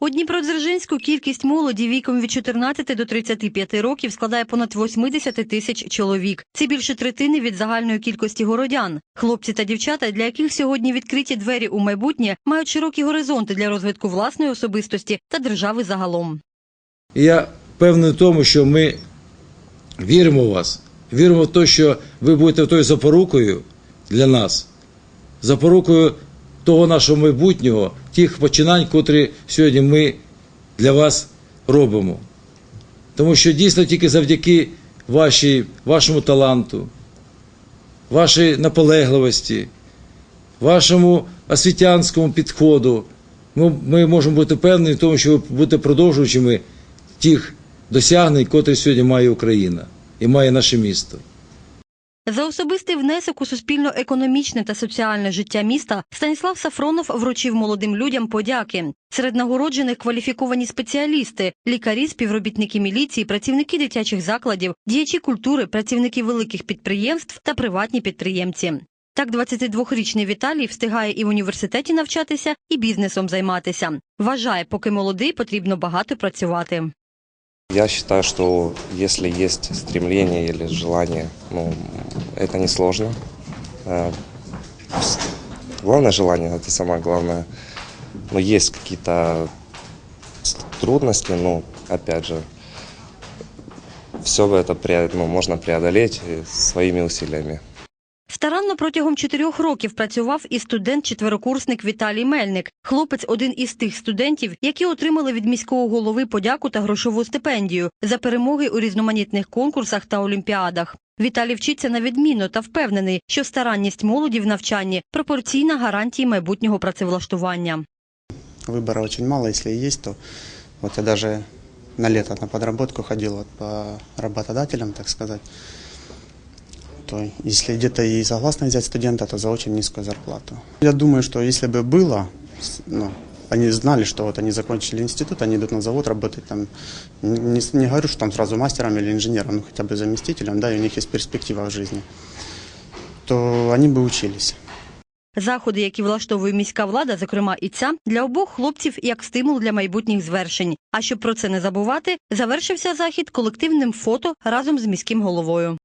У Дніпродзержинську кількість молоді віком від 14 до 35 років складає понад 80 тисяч чоловік. Це більше третини від загальної кількості городян. Хлопці та дівчата, для яких сьогодні відкриті двері у майбутнє, мають широкі горизонти для розвитку власної особистості та держави загалом. Я певний в тому, що ми віримо в вас, віримо в те, що ви будете тою запорукою для нас, запорукою того нашого майбутнього, тих починань, котрі сьогодні ми для вас робимо. Тому що дійсно тільки завдяки вашій, вашому таланту, вашій наполегливості, вашому освітянському підходу, ми, ми можемо бути впевнені в тому, що ви будете продовжуючими тих досягнень, котрі сьогодні має Україна і має наше місто. За особистий внесок у суспільно-економічне та соціальне життя міста Станіслав Сафронов вручив молодим людям подяки. Серед нагороджених кваліфіковані спеціалісти, лікарі, співробітники міліції, працівники дитячих закладів, діячі культури, працівники великих підприємств та приватні підприємці. Так, 22-річний Віталій встигає і в університеті навчатися, і бізнесом займатися. Вважає, поки молодий, потрібно багато працювати. Я считаю, что если есть стремление или желание, ну, это несложно. Э, Главное желание, это самое главное. Но есть какие-то трудности, ну, опять же, все это ну, можно преодолеть э, своими усилиями. Старанно протягом чотирьох років працював і студент-четверокурсник Віталій Мельник. Хлопець один із тих студентів, які отримали від міського голови подяку та грошову стипендію за перемоги у різноманітних конкурсах та олімпіадах. Віталій вчиться на відмінно та впевнений, що старанність молоді в навчанні пропорційна гарантії майбутнього працевлаштування. Выбора очень мало, и есть, то вот я даже на лето на подработку ходил вот по работодателям, так сказать То если где-то и согласны взять студента, то за очень низкую зарплату. Я думаю, что если бы было, с- ну, они знали, что вот они закончили институт, они идут на завод работать там, не, не говорю, что там сразу мастером или инженером, ну хотя бы заместителем, да, и у них есть перспектива в жизни, то они бы учились. Заходи, які влаштовує міська влада, зокрема і ця, для обох хлопців як стимул для майбутніх звершень. А щоб про це не забувати, завершився захід колективним фото разом з міським головою.